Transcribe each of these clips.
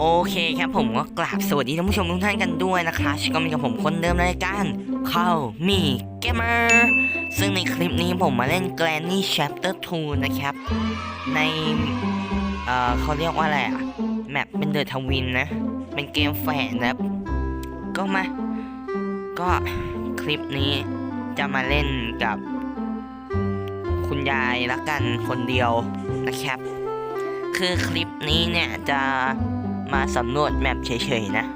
โอเคครับผมก็กราบสวัสดีท่านผู้ชมทุกท่านกันด้วยนะคะชิคก็มีกับผมคนเดิมรายการเข้ามีเกมเมอร์ซึ่งในคลิปนี้ผมมาเล่น Granny Chapter 2 นะครับ ในเอ่อเขาเรียกว่าอะไรอะแมปเป็นเดอะทวินนะ เป็นเกมแฝดนะครับก็มา ก็คลิปนี้จะมาเล่นกับ คุณยายละกันคนเดียวนะครับ คือคลิปนี้เนี่ยจะ มาสำรวจแมปเฉยๆนะ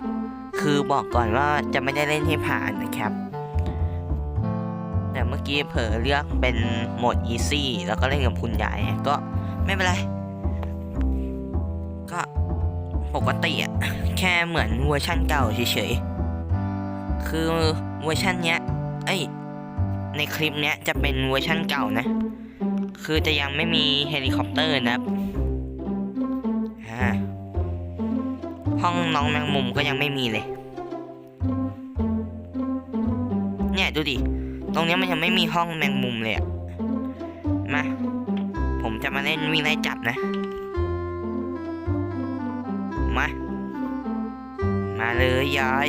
คือบอกก่อนว่าจะไม่ได้เล่นให้ผ่านนะครับ แต่เมื่อกี้เผลอเลือกเป็นโหมด easy แล้วก็เล่นกับคุณยายก็ไม่เป็นไร ก็ปกติอะแค่เหมือนเวอร์ชั่นเก่าเฉยๆ คือเวอร์ชันเนี้ย เอ้ย ในคลิปเนี้ยจะเป็นเวอร์ชั่นเก่านะ คือจะยังไม่มีเฮลิคอปเตอร์นะครับ ห้องน้องแมงมุมก็ยังไม่มีเลย เนี่ยดูดิ ตรงนี้มันยังไม่มีห้องแมงมุมเลยอะมา ผมจะมาเล่นวิ่งไล่จับนะ มา มาเลยยาย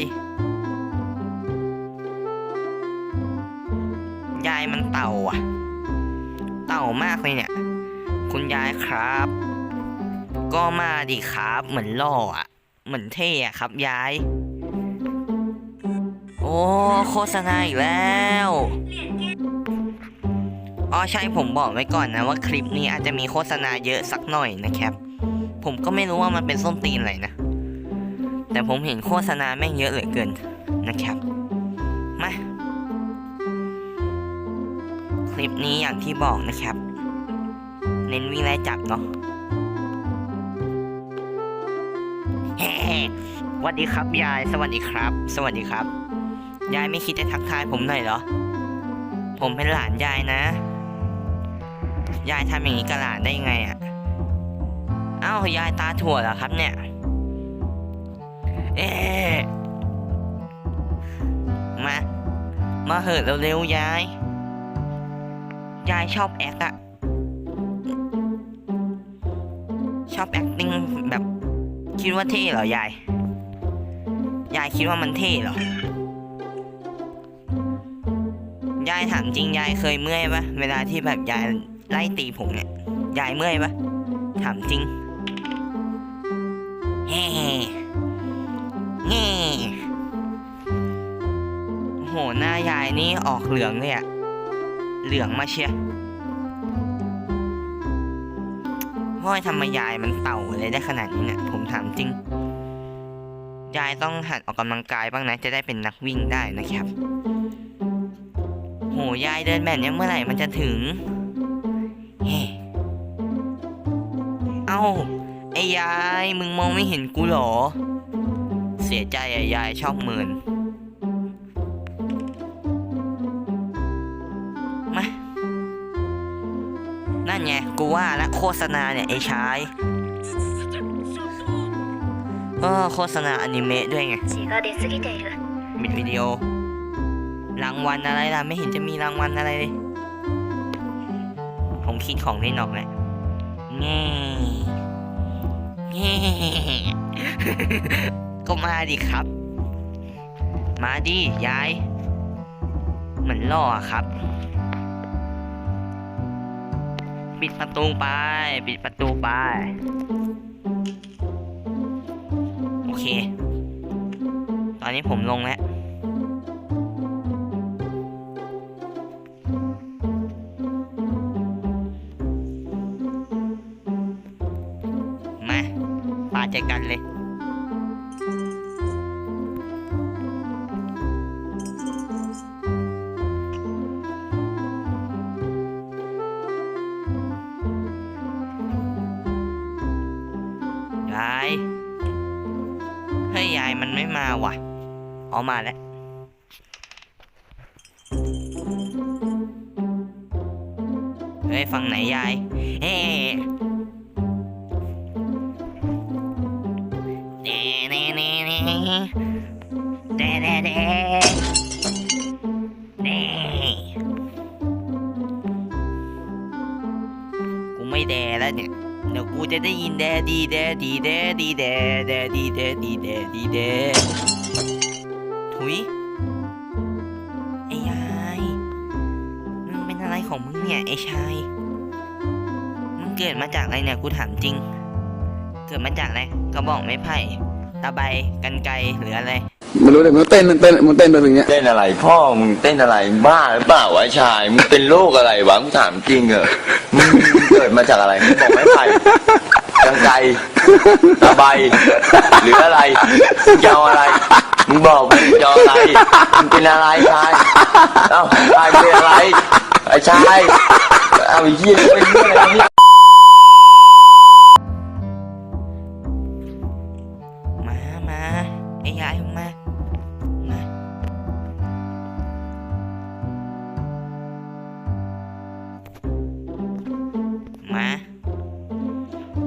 ยายมันเต่าอะ เต่ามากเลยเนี่ย คุณยายครับ ก็มาดิครับเหมือนล่ออะ เหมือนเท่อะครับยาย โอ้โฆษณาอีกแล้วอ๋อใช่ผมบอกไว้ก่อนนะว่าคลิปนี้อาจจะมีโฆษณาเยอะสักหน่อยนะครับ ผมก็ไม่รู้ว่ามันเป็นส้นตีนอะไรนะ แต่ผมเห็นโฆษณาแม่งเยอะเหลือเกินนะครับ มา คลิปนี้อย่างที่บอกนะครับ เน้นวิ่งไล่จับเนาะ วัสดีครับยาย สวัสดีครับ สวัสดีครับ ยายไม่คิดจะทักทายผมหน่อยเหรอ ผมเป็นหลานยายนะ ยายทำอย่างนี้กับหลานได้ยังไงอะอ้าวยายตาถั่วเหรอครับเนี่ย เอ๊มา มาเหอะเร็วๆยาย ยายชอบแอคอะชอบ acting แบบ คิดว่าเท่เหรอยาย ยายคิดว่ามันเท่เหรอ ยายถามจริงยายเคยเมื่อยปะเวลาที่แบบยายไล่ตีผมเนี่ย ยายเมื่อยปะถามจริงแฮ่แง่โอ้โหหน้ายายนี่ออกเหลืองเลยอะเหลืองมาเชีย ห้อทำไมยายมันเต่าเลยได้ขนาดนี้เนี่ยผมถามจริง ยายต้องหัดออกกำลังกายบ้างนะ จะได้เป็นนักวิ่งได้นะครับ โหยายเดินแบบนี้เมื่อไหร่มันจะถึง เฮ้เอ้าไอ้ยายมึงมองไม่เห็นกูเหรอ เสียใจอะยายชอบเมิน ไง กูว่าและโฆษณาเนี่ย ไอ้ชายเออโฆษณาอนิเมะด้วยไงมิดวิดีโอ รางวัลอะไรล่ะ ไม่เห็นจะมีรางวัลอะไรเลย ผมคิดของเล่นอกแหละแง่แง่ก็มาดิครับ มาดิยาย มันล่อครับ ปิดประตูไป ปิดประตูไป โอเค ตอนนี้ผมลงแล้วมาปาเจอกันเลยย อ๋อมาแล้วเฮ้ยฝั่งไหนยายเฮ้เน่เน่เน่เน่เน่เน่เน่เน่กูไม่แดแล้วเนี่ยเดี๋ยวกูจะได้ยินแดดีแดแดดีแดดีแดแดดีแดดีแดดีแด จากอะไรเนี่ยกูถามจริง เกิดมาจากอะไรกระบอกไม้ไผ่ตะไบกันไกรหรืออะไรไม่รู้เลยมันเต้นมันเต้นมันเต้นไปอย่างเงี้ยเต้นอะไรพ่อมึงเต้นอะไรบ้าหรือเปล่าวะชายมึงเป็นโรคอะไรวะกูถามจริงเหอะมึงมึงเกิดมาจากอะไรมึงบอกไม่ไผ่กังไกรตะไบหรืออะไรมึงจะเอาอะไรมึงบอกมึงจะเอาอะไรมึงเป็นอะไรชายเอ้าชายเป็นอะไรไอ้ชายเอาไอ้เหี้ยเป็นเรื่องอะไรเนี่ย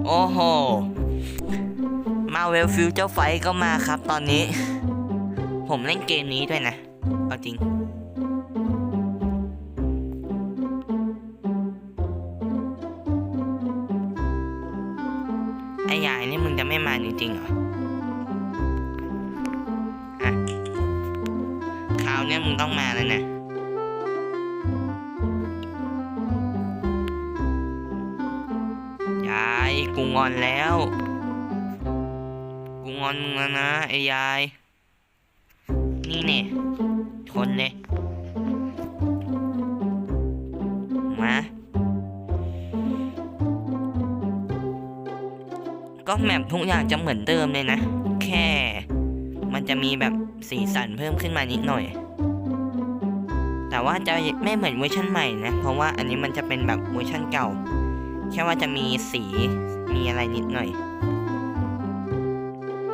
โอ้โห มาเวลฟิวเจ้าไฟก็มาครับตอนนี้ ผมเล่นเกมนี้ด้วยนะ เอาจริง ยาย นี่เนี่ยทนเลยมาก็แมปทุกอย่างจะเหมือนเดิมเลยนะ แค่ มันจะมีแบบสีสันเพิ่มขึ้นมานิดหน่อย แต่ว่าจะไม่เหมือนเวอร์ชันใหม่นะ เพราะว่าอันนี้มันจะเป็นแบบเวอร์ชันเก่า แค่ว่าจะมีสีมีอะไรนิดหน่อย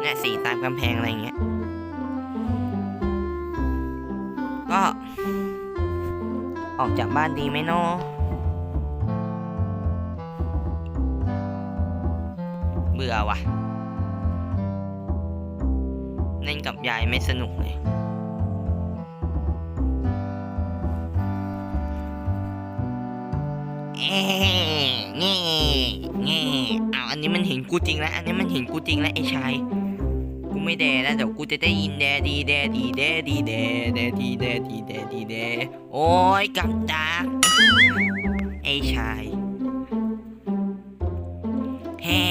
เนี่ยสีตามกำแพงอะไรเงี้ย ก็ ออกจากบ้านดีไหมเนาะเบื่อว่ะ เล่นกับยายไม่สนุกเลยเอ๊ะเงี้เงี้อ้าวอันนี้มันเห็นกูจริงแล้ว อันนี้มันเห็นกูจริงแล้วไอ้ชาย ไม่แดแล้วเดี๋ยวกูจะได้ยินแดดีแดดีแดดีแดแดดีแดดีแดดีแดโอ้ยกับดักไอ้ชายเฮ้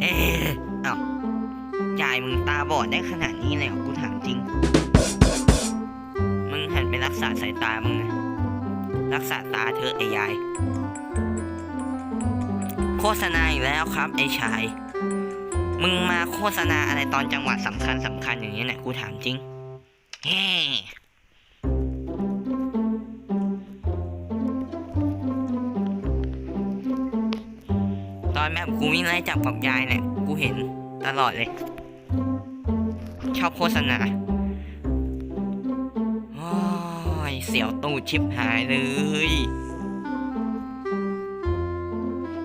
เอ๊ะอ้าวยายมึงตาบอดได้ขนาดนี้เลยเหรอกูถามจริง มึงหันไปรักษาสายตามึงนะรักษาตาเธอะไอ้ยาย โฆษณาอีกแล้วครับไอ้ชาย มึงมาโฆษณาอะไรตอนจังหวะสำคัญสำคัญอย่างนี้เนี่ยกูถามจริงเฮ้ตอนแบบกูวิ่งไล่จับกับยายเนี่ย กูเห็นตลอดเลย ชอบโฆษณาโอ้ยเสียวตูดชิบหายเลย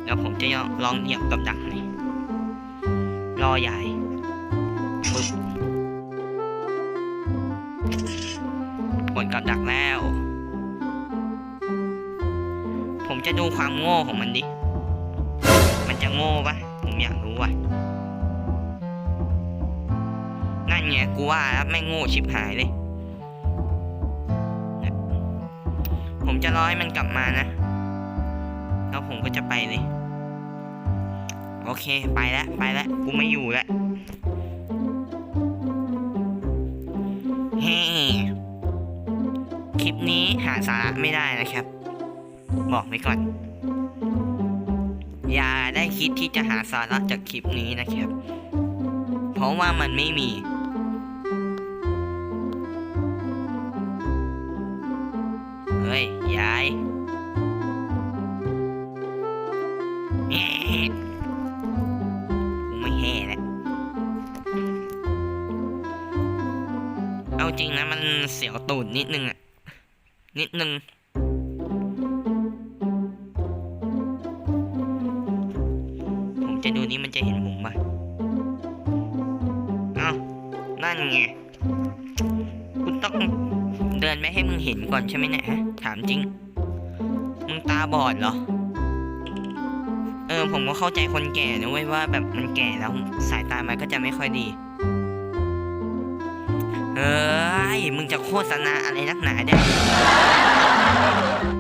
เดี๋ยวผมจะลองเหยียบกับดักหน รอใหญ่ปึ๊บกดกับดักแล้ว ผมจะดูความโง่ของมันดิ มันจะโง่ปะผมอยากรู้ว่ะ นั่นไงกูว่าแล้วไม่โง่ชิบหายเลย ผมจะรอให้มันกลับมานะ แล้วผมก็จะไปเลย โอเคไปแล้วไปแล้วกูไม่อยู่แล้วเฮ้คลิปนี้หาสาระไม่ได้นะครับ บอกไว้ก่อน อย่าได้คิดที่จะหาสาระจากคลิปนี้นะครับ เพราะว่ามันไม่มี จริงนะมันเสียวตูดนิดนึงอะนิดนึง ผมจะดูนี่มันจะเห็นผมปะเอ้านั่นไงคุณต้องเดินไปให้มึงเห็นก่อนใช่ไหมเนี่ยฮะถามจริง มึงตาบอดเหรอ เออผมก็เข้าใจคนแก่นะเว้ยว่าแบบมันแก่แล้วสายตามันก็จะไม่ค่อยดี เฮ้ย มึงจะโฆษณาอะไรนักหนาเนี่ย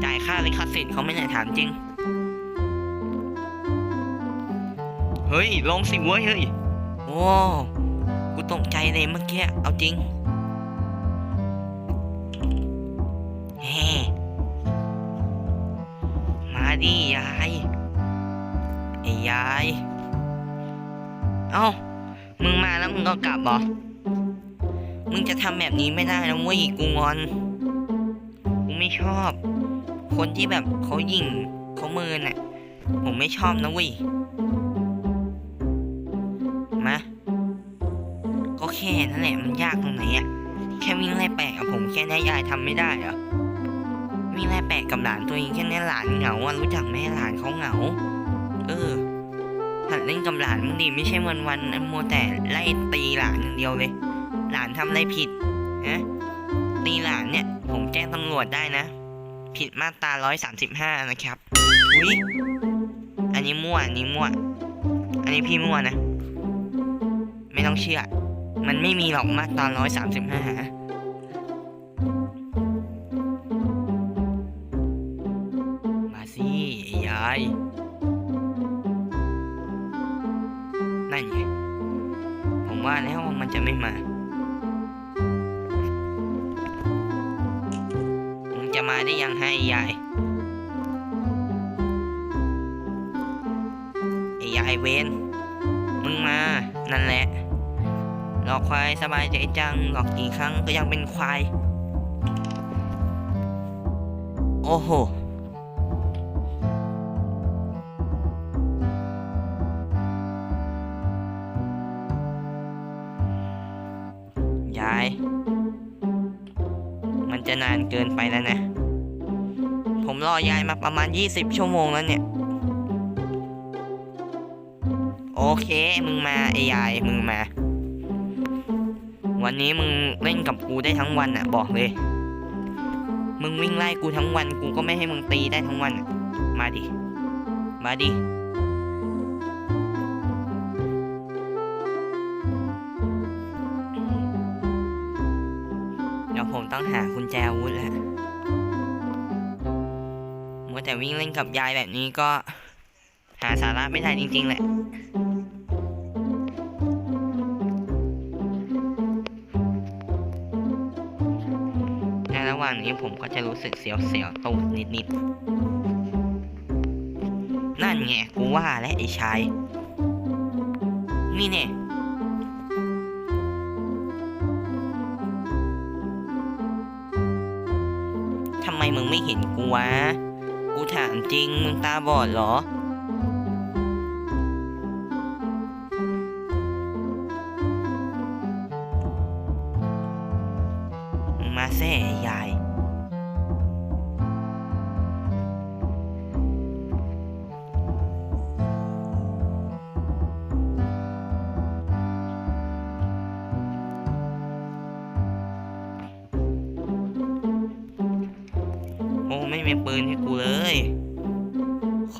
จ่ายค่าลิขสิทธิ์เขาไม่ได้ถามจริง เฮ้ยลงสิเว้ยเฮ้ย โอ้กูตกใจเลยเมื่อกี้ เอาจริงเฮ้มาดิยายไอ้ยาย เอ้า มึงมาแล้วมึงก็กลับเหรอ มึงจะทำแบบนี้ไม่ได้นะเว้ยกูงอน กูไม่ชอบ คนที่แบบเขายิงเขามือน่ะ ผมไม่ชอบนะเว้ย มา ก็แค่นั่นแหละมันยากตรงไหนอะแค่วิ่งไล่แปะกับผมแค่นี้ยายทำไม่ได้เหรอ วิ่งไล่แปะกับหลานตัวเองแค่นี้หลานเหงาอะรู้จักไหมหลานเขาเหงา เออหัดเล่นกับหลานมึงดีไม่ใช่วันวันมัวแต่ไล่ตีหลานอย่างเดียวเลย หลานทำอะไรผิดนะตีหลานเนี่ย ผมแจ้งตำรวจได้นะ ผิดมาตราร้อยสามสิบห้านะครับอุ้ยอันนี้มั่วอันนี้มั่ว อันนี้พี่มั่วนะ ไม่ต้องเชื่อ มันไม่มีหรอกมาตราร้อยสามสิบห้ามาสิยายนั่นไงผมว่าแล้วมันจะไม่มาาได้ยังให้ยายไอ้ยายเวนมึงมา นั่นแหละ หลอกควายสบายใจจัง หลอกกี่ครั้งก็ยังเป็นควาย โอ้โหยาย มันจะนานเกินไปแล้วนะ รอยายมาประมาณ 20 ชั่วโมงแล้วเนี่ย โอเค มึงมาไอ้ยาย มึงมา วันนี้มึงเล่นกับกูได้ทั้งวันอะบอกเลย มึงวิ่งไล่กูทั้งวัน กูก็ไม่ให้มึงตีได้ทั้งวัน มาดิ มาดิเดี๋ยวผมต้องหากุญแจอาวุธแล้ว แต่วิ่งเล่นกับยายแบบนี้ก็ หาสาระไม่ได้จริงๆแหละในระหว่างนี้ผมก็จะรู้สึกเสียวๆตูดนิดๆ นั่นไงกูว่าและไอ้ชายนี่เนี่ยทำไมมึงไม่เห็นกูวะ กูถามจริงมึงตาบอดเหรอ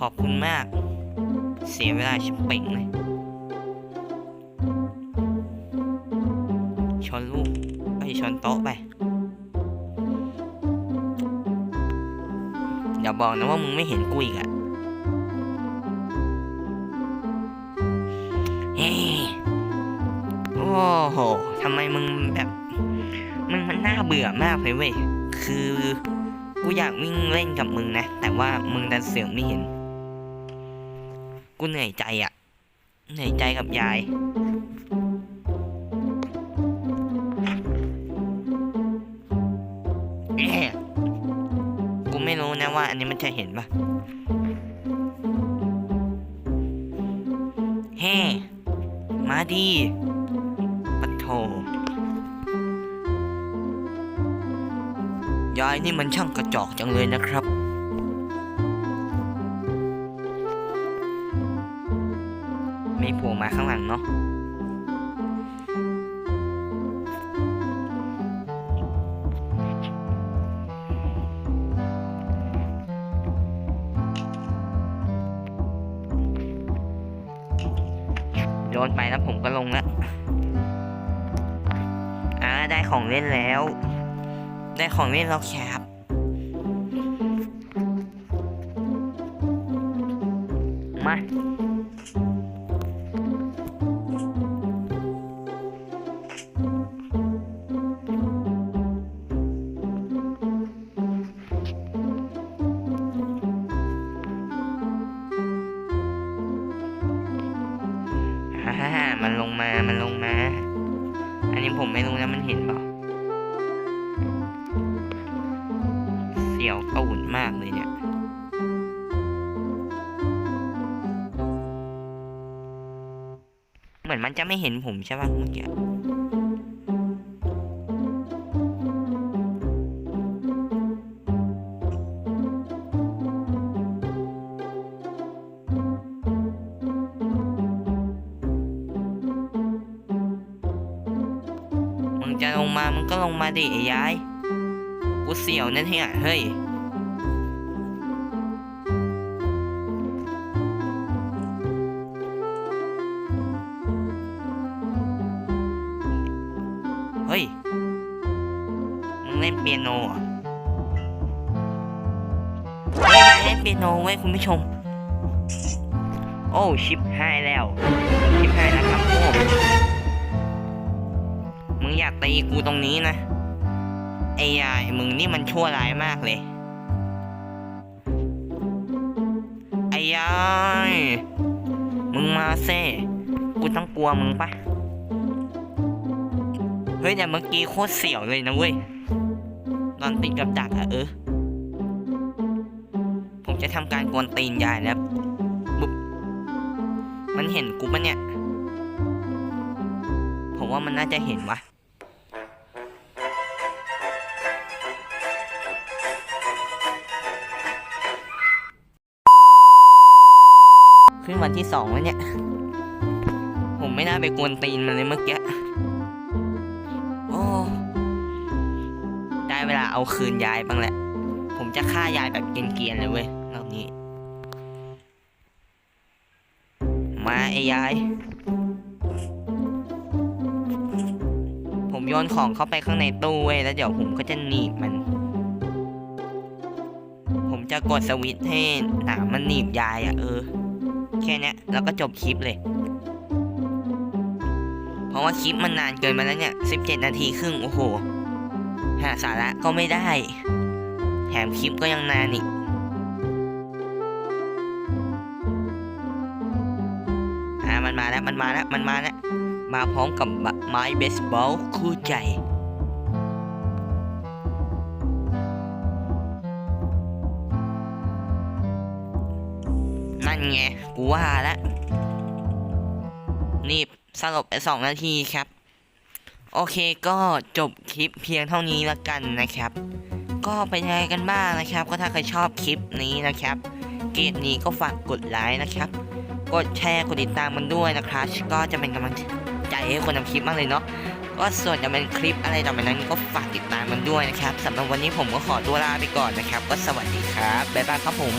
ขอบคุณมาก เสียเวลาชิบเป่งเลยชนลูกไปชนโต๊ะไปอย่าบอกนะว่ามึงไม่เห็นกูอีกอะเฮ้ยโอ้โหทำไมมึงแบบ มึงมันน่าเบื่อมากเลยเว้ย คือ กูอยากวิ่งเล่นกับมึงนะ แต่ว่ามึงดันเสือกไม่เห็น กูเหนื่อยใจอะ่ะ เหนื่อยใจกับยาย กูไม่รู้นะว่า อันนี้มันจะเห็นปะแฮ่มาดีปะโถยายนี่มันช่างกระจอกจังเลยนะครับ เนาะนไปแล้วผมก็ลงแล้วอ่าได้ของเล่นแล้ว ได้ของเล่นแล้วครับมา ฮ่ามันลงมา มันลงมา อันนี้ผมไม่รู้นะมันเห็นเปล่าเสียวตูนมากเลยเนี่ยเหมือนมันจะไม่เห็นผมใช่ป่ะเมื่อกี้ จะลงมามึงก็ลงมาดิไอ้ยายกูเสียวนะเนี่ยเฮ้ยเฮ้ยมึงเล่นเปียโนเหรอเฮ้ยนายเล่นเปียโนเว้ยคุณผู้ชม โอ้ ชิปหายแล้ว ชิปหายแล้วครับผม อย่าตีกูตรงนี้นะ ไอ้ยายมึงนี่มันชั่วร้ายมากเลย ไอ้ยายมึงมาเซ่กูต้องกลัวมึงปะเฮ้ยแต่เมื่อกี้โคตรเสียวเลยนะเว้ยตอนติดกับดักอะเออ ผมจะทำการกวนตีนยายแล้วบุ๊บมันเห็นกูปะเนี่ย ผมว่ามันน่าจะเห็นวะ ที่สองแล้วเนี่ย ผมไม่น่าไปกวนตีนมันเลยเมื่อกี้โอ้ได้เวลาเอาคืนยายบ้างแหละ ผมจะฆ่ายายแบบเกรียนๆเลยเว้ยรอบนี้ มาไอ้ยาย ผมโยนของเข้าไปข้างในตู้เว้ยแล้วเดี๋ยวผมก็จะหนีบมันผมจะกดสวิตช์ให้หนามมันหนีบยายอะ่ะเออ แค่เนี้ยแล้วก็จบคลิปเลย เพราะว่าคลิปมันนานเกินมาแล้วเนี่ย 17 นาทีครึ่ง โอ้โห หาสาระก็ไม่ได้ แถมคลิปก็ยังนานอีกอ่ามันมาแล้ว มันมาแล้ว มันมาแล้ว มาพร้อมกับไม้เบสบอลคู่ใจนั่นไง กูว่าแล้วนี่สลบไปสองนาทีครับ โอเคก็จบคลิปเพียงเท่านี้ละกันนะครับ ก็เป็นยังไงกันบ้างนะครับ ก็ถ้าใครชอบคลิปนี้นะครับ เกรดนี้ก็ฝากกดไลค์นะครับ กดแชร์กดติดตามมันด้วยนะครับ ก็จะเป็นกำลังใจให้คนทำคลิปมากเลยเนาะก็ส่วนจะเป็นคลิปอะไรต่อไปนั้นก็ฝากติดตามมันด้วยนะครับสำหรับวันนี้ผมก็ขอตัวลาไปก่อนนะครับ ก็สวัสดีครับบ๊ายบายครับผม